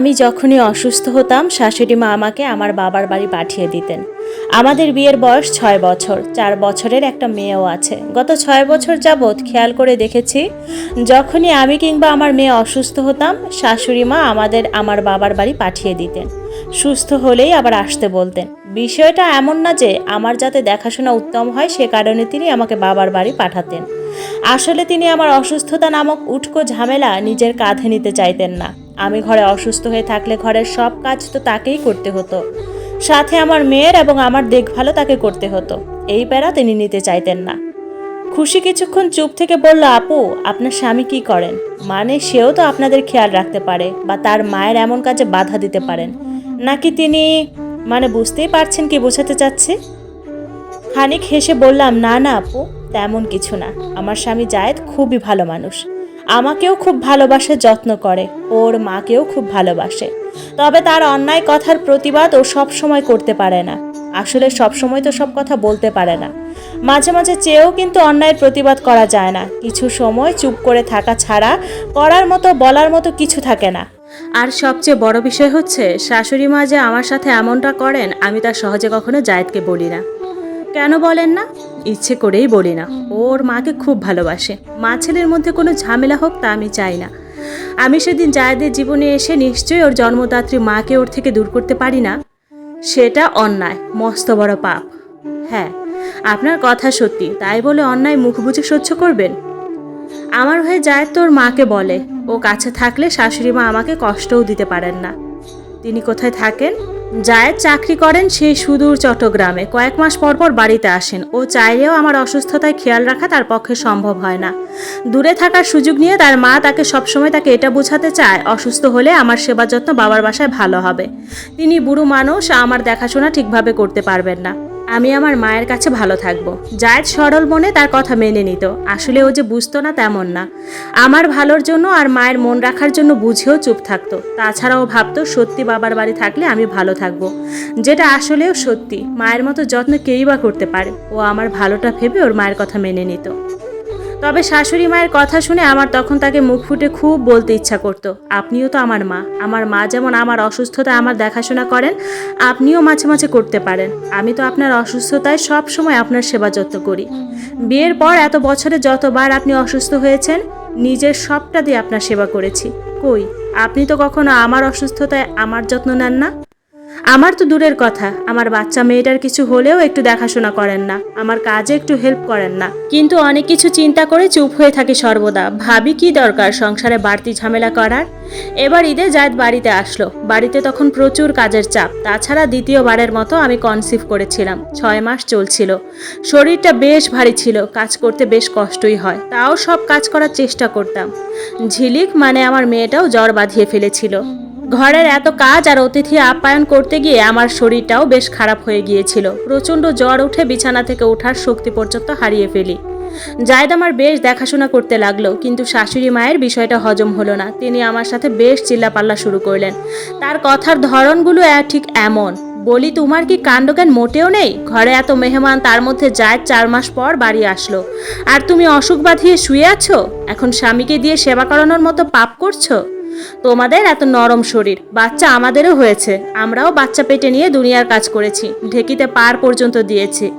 আমি যখনই অসুস্থ হতাম, শাশুড়ি মা আমাকে আমার বাবার বাড়ি পাঠিয়ে দিতেন। আমাদের বিয়ের বয়স ছয় বছর, চার বছরের একটা মেয়েও আছে। গত ছয় বছর যাবৎ খেয়াল করে দেখেছি, যখনই আমি কিংবা আমার মেয়ে অসুস্থ হতাম, শাশুড়ি মা আমাদের আমার বাবার বাড়ি পাঠিয়ে দিতেন। সুস্থ হলেই আবার আসতে বলতেন। বিষয়টা এমন না যে আমার যাতে দেখাশোনা উত্তম হয়, সে কারণে তিনি আমাকে বাবার বাড়ি পাঠাতেন। আসলে তিনি আমার অসুস্থতা নামক উটকো ঝামেলা নিজের কাঁধে নিতে চাইতেন না। আমি ঘরে অসুস্থ হয়ে থাকলে ঘরের সব কাজ তো তাকেই করতে হতো। সাথে আমার মেয়ের এবং আমার দেখভালও তাকে করতে হতো। এই প্যারা তিনি নিতে চাইতেন না। খুশি কিছুক্ষণ চুপ থেকে বলল, আপু, আপনার স্বামী কি করেন? মানে সেও তো আপনাদের খেয়াল রাখতে পারে বা তার মায়ের এমন কাজে বাধা দিতে পারেন। নাকি তিনি মানে বুঝতেই পারছেন কি বোঝাতে চাচ্ছি? খানিক হেসে বললাম, না না, আপু, তেমন কিছু না। আমার স্বামী জায়েদ খুবই ভালো মানুষ। আমাকেও খুব ভালোবাসে, যত্ন করে। ওর মাকেও খুব ভালোবাসে। তবে তার অন্যায় কথার প্রতিবাদ ও সব সময় করতে পারে না। আসলে সব সময় তো সব কথা বলতে পারে না। মাঝে মাঝে চেয়েও কিন্তু অন্যায়ের প্রতিবাদ করা যায় না। কিছু সময় চুপ করে থাকা ছাড়া করার মতো, বলার মতো কিছু থাকে না। আর সবচেয়ে বড় বিষয় হচ্ছে, শাশুড়ি মা যে আমার সাথে এমনটা করেন, আমি তার সহজে কখনো জায়েদকে বলি না। কেন বলেন না? ইচ্ছে করেই বলি না। ওর মাকে খুব ভালোবাসে। মা ছেলের মধ্যে কোনো ঝামেলা হোক তা আমি চাই না। আমি সেদিন জায়দের জীবনে এসে নিশ্চয়ই ওর জন্মদাত্রী মাকে ওর থেকে দূর করতে পারি না। সেটা অন্যায়, মস্ত বড় পাপ। হ্যাঁ আপনার কথা সত্যি। তাই বলে অন্যায় মুখ বুঝে সহ্য করবেন? আমার হয়ে যায় তোর মাকে বলে। ও কাছে থাকলে শাশুড়ি মা আমাকে কষ্টও দিতে পারেন না। তিনি কোথায় থাকেন? জায়েদ চাকরি করেন সেই সুদূর চট্টগ্রামে। কয়েক মাস পর পর বাড়িতে আসেন ও চাইলেও আমার অসুস্থতায় খেয়াল রাখা তার পক্ষে সম্ভব হয় না। দূরে থাকার সুযোগ নিয়ে তার মা তাকে সবসময় তাকে এটা বোঝাতে চায়, অসুস্থ হলে আমার সেবা যত্ন বাবার বাসায় ভালো হবে। তিনি বুড়ো মানুষ, আমার দেখাশোনা ঠিকভাবে করতে পারবেন না। আমি আমার মায়ের কাছে ভালো থাকব। জায়দ সরল মনে তার কথা মেনে নিত। আসলে ও যে বুঝতো না তেমন না। আমার ভালোর জন্য আর মায়ের মন রাখার জন্য বুঝেও চুপ থাকতো। তাছাড়াও ভাবতো, সত্যি বাবার বাড়ি থাকলে আমি ভালো থাকব। যেটা আসলেও সত্যি। মায়ের মতো যত্ন কেই বা করতে পারে। ও আমার ভালোটা ভেবে ওর মায়ের কথা মেনে নিত। তবে শাশুড়ি মায়ের কথা শুনে আমার তখন তাকে মুখ ফুটে খুব বলতে ইচ্ছা করতো। আপনিও তো আমার মা। আমার মা যেমন আমার অসুস্থতা আমার দেখাশোনা করেন, আপনিও মাঝে মাঝে করতে পারেন। আমি তো আপনার অসুস্থতায় সব সময় আপনার সেবা যত্ন করি। বিয়ের পর এত বছরে যতবার আপনি অসুস্থ হয়েছেন, নিজের সবটা দিয়ে আপনার সেবা করেছি। কই, আপনি তো কখনো আমার অসুস্থতায় আমার যত্ন নেন না? আমার তো দূরের কথা, আমার বাচ্চা মেয়েটার কিছু হলেও একটু দেখাশোনা করেন না, আমার কাজে একটু হেল্প করেন না। কিন্তু অনেক কিছু চিন্তা করে চুপ হয়ে থাকি সর্বদা, ভাবি কি দরকার সংসারে বাড়তি ঝামেলা করার? এবার ঈদে জায়দ বাড়িতে আসলো, বাড়িতে তখন প্রচুর কাজের চাপ, তাছাড়া দ্বিতীয়বারের মতো আমি কনসিভ করেছিলাম, ছয় মাস চলছিল। শরীরটা বেশ ভারী ছিল, কাজ করতে বেশ কষ্টই হয়, তাও সব কাজ করার চেষ্টা করতাম। ঝিলিক মানে আমার মেয়েটাও জ্বর বাঁধিয়ে ফেলেছিল। ঘরের এত কাজ আর অতিথি আপ্যায়ন করতে গিয়ে আমার শরীরটাও বেশ খারাপ হয়ে গিয়েছিল। প্রচণ্ড জ্বর উঠে বিছানা থেকে ওঠার শক্তি পর্যন্ত হারিয়ে ফেলি। জায়দ আমার বেশ দেখাশোনা করতে লাগল, কিন্তু শাশুড়ি মায়ের বিষয়টা হজম হলো না। তিনি আমার সাথে বেশ চিল্লাপাল্লা শুরু করলেন। তার কথার ধরনগুলো ঠিক এমন। বলি, তোমার কি কাণ্ডজ্ঞান মোটেও নেই? ঘরে এত মেহমান, তার মধ্যে জায়দ চার মাস পর বাড়ি আসলো। আর তুমি অসুখ বাঁধিয়ে শুয়ে আছো? এখন স্বামীকে দিয়ে সেবা করানোর মতো পাপ করছ? তোমাদের এত নরম শরীর। বাচ্চা আমাদেরও হয়েছে। আমরাও বাচ্চা পেটে নিয়ে দুনিয়ার কাজ করেছি। ঢেকিতে পার পর্যন্ত দিয়েছি।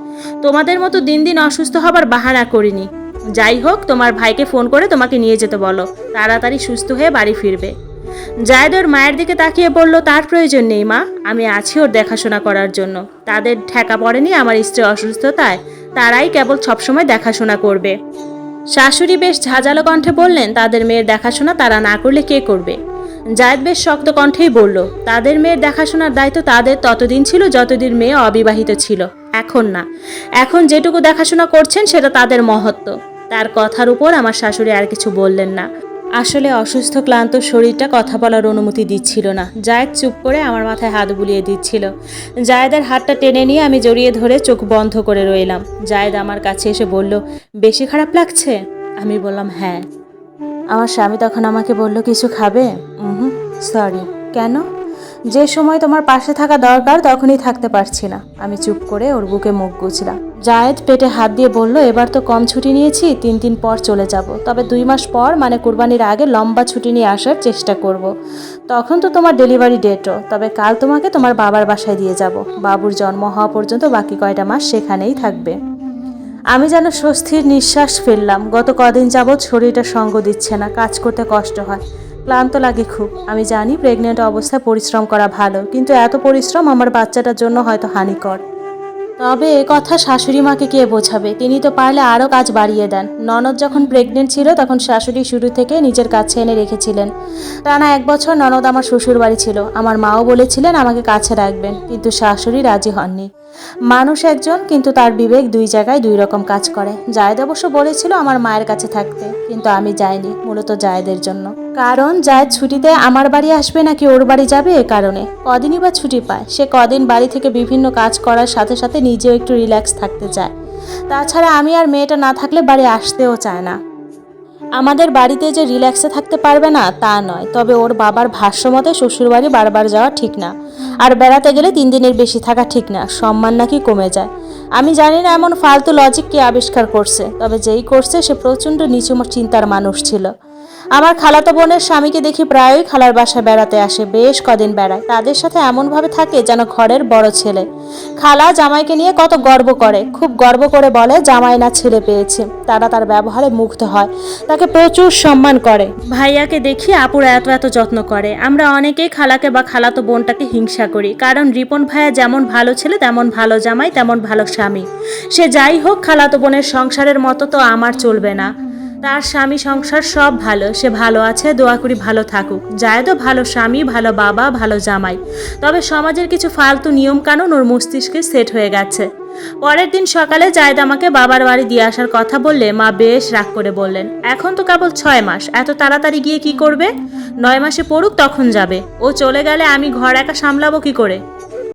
তোমাদের মতো দিন দিন অসুস্থ হবার বাহানা করিনি। যাই হোক, তোমার ভাইকে ফোন করে তোমাকে নিয়ে যেতে বলো। তাড়াতাড়ি সুস্থ হয়ে বাড়ি ফিরবে। জায়দ ওর মায়ের দিকে তাকিয়ে বলল, তার প্রয়োজন নেই, মা। আমি আছি ওর দেখাশোনা করার জন্য। তাদের ঠেকা পড়েনি আমার স্ত্রী অসুস্থতায়। তারাই কেবল সবসময় দেখাশোনা করবে। শাশুড়ি বেশ ঝাঁঝালো কণ্ঠে বললেন, তাদের মেয়ের দেখাশোনা তারা না করলে কে করবে? জায়দ বেশ শক্ত কণ্ঠেই বলল, তাদের মেয়ের দেখাশোনার দায়িত্ব তাদের, ততদিন ছিল যতদিন মেয়ে অবিবাহিত ছিল, এখন না। এখন যেটুকু দেখাশোনা করছেন সেটা তাদের মহত্ব। তার কথার উপর আমার শাশুড়ি আর কিছু বললেন না। আসলে অসুস্থ, ক্লান্ত শরীরটা কথা বলার অনুমতি দিচ্ছিল না। জায়দ চুপ করে আমার মাথায় হাত বুলিয়ে দিচ্ছিল। জায়দের হাতটা টেনে নিয়ে আমি জড়িয়ে ধরে চোখ বন্ধ করে রইলাম। জায়দ আমার কাছে এসে বলল, বেশি খারাপ লাগছে? আমি বললাম হ্যাঁ। আমার স্বামী তখন আমাকে বলল, কিছু খাবে? হুম সরি কেন? যে সময় তোমার পাশে থাকা দরকার, তখনই থাকতে পারছি না। আমি চুপ করে ওর বুকে মুখ গুছলাম জায়েদ পেটে হাত দিয়ে বলল, এবার তো কম ছুটি নিয়েছি, তিন দিন পর চলে যাব। তবে দুই মাস পর মানে কুরবানির আগে লম্বা ছুটি নিয়ে আসার চেষ্টা করব। তখন তো তোমার ডেলিভারি ডেটও, তবে কাল তোমাকে তোমার বাবার বাসায় দিয়ে যাব। বাবুর জন্ম হওয়া পর্যন্ত বাকি কয়টা মাস সেখানেই থাকবে। আমি যেন স্বস্তির নিঃশ্বাস ফেললাম। গত কদিন যাবৎ শরীরটা সঙ্গ দিচ্ছে না, কাজ করতে কষ্ট হয়। ক্লান্ত লাগে খুব। আমি জানি প্রেগনেন্ট অবস্থায় পরিশ্রম করা ভালো, কিন্তু এত পরিশ্রম আমার বাচ্চাটার জন্য হয়তো হানিকর। তবে এ কথা শাশুড়ি মাকে কে বোঝাবে? তিনি তো পারলে আরও কাজ বাড়িয়ে দেন। ননদ যখন প্রেগনেন্ট ছিল, তখন শাশুড়ি শুরু থেকে নিজের কাছে এনে রেখেছিলেন। টানা এক বছর ননদ আমার শ্বশুর বাড়ি ছিল। আমার মাও বলেছিলেন, আমাকে কাছে রাখবেন। কিন্তু শাশুড়ি রাজি হননি। মানুষ একজন, কিন্তু তার বিবেক দুই জায়গায় দুই রকম কাজ করে। জায়েদ অবশ্য বলেছিল আমার মায়ের কাছে থাকতে, কিন্তু আমি যাইনি, মূলত জায়েদের জন্য। কারণ জায়েদ ছুটিতে আমার বাড়ি আসবে নাকি ওর বাড়ি যাবে এ কারণে। কদিনই বা ছুটি পায়, সে কদিন বাড়ি থেকে বিভিন্ন কাজ করার সাথে সাথে নিজেও একটু রিল্যাক্স থাকতে চায়। তাছাড়া আমি আর মেয়েটা না থাকলে বাড়ি আসতেও চায় না। আমাদের বাড়িতে যে রিল্যাক্সে থাকতে পারবে না, তা নয়। তবে ওর বাবার ভাষ্যমতে শ্বশুরবাড়ি বারবার যাওয়া ঠিক না। আর বেড়াতে গেলে তিন দিনের বেশি থাকা ঠিক না, সম্মান নাকি কমে যায়। আমি জানি না এমন ফালতু লজিক কি আবিষ্কার করছে, তবে যেই করছে সে প্রচণ্ড নিচু চিন্তার মানুষ ছিল। আমার খালাতো বোনের স্বামীকে দেখি প্রায়ই খালার বাসায় বেড়াতে আসে। বেশ কদিন বেড়ায়। তাদের সাথে এমনভাবে থাকে যেন ঘরের বড় ছেলে। খালা জামাইকে নিয়ে কত গর্ব করে। খুব গর্ব করে বলে, জামাই না, ছেলে পেয়েছে। তারা তার ব্যবহারে মুগ্ধ হয়। তাকে প্রচুর সম্মান করে। ভাইয়াকে দেখি আপুর এত এত যত্ন করে। আমরা অনেকেই খালাকে বা খালাতো বোনটাকে হিংসা করি। কারণ রিপন ভাইয়া যেমন ভালো ছেলে, তেমন ভালো জামাই, তেমন ভালো স্বামী। সে যাই হোক, খালাতো বোনের সংসারের মতো তো আমার চলবে না। তার স্বামী সংসার সব ভালো, সে ভালো আছে, দোয়া করি ভালো থাকুক। জায়দও ভালো স্বামী, ভালো বাবা, ভালো জামাই। তবে সমাজের কিছু ফালতু নিয়ম কানুন ওর মস্তিষ্কে সেট হয়ে গেছে। পরের দিন সকালে জায়দ আমাকে বাবার বাড়ি দিয়ে আসার কথা বললে মা বেশ রাগ করে বললেন, এখন তো কেবল ছয় মাস, এত তাড়াতাড়ি গিয়ে কি করবে? নয় মাসে পড়ুক তখন যাবে। ও চলে গেলে আমি ঘর একা সামলাবো কি করে?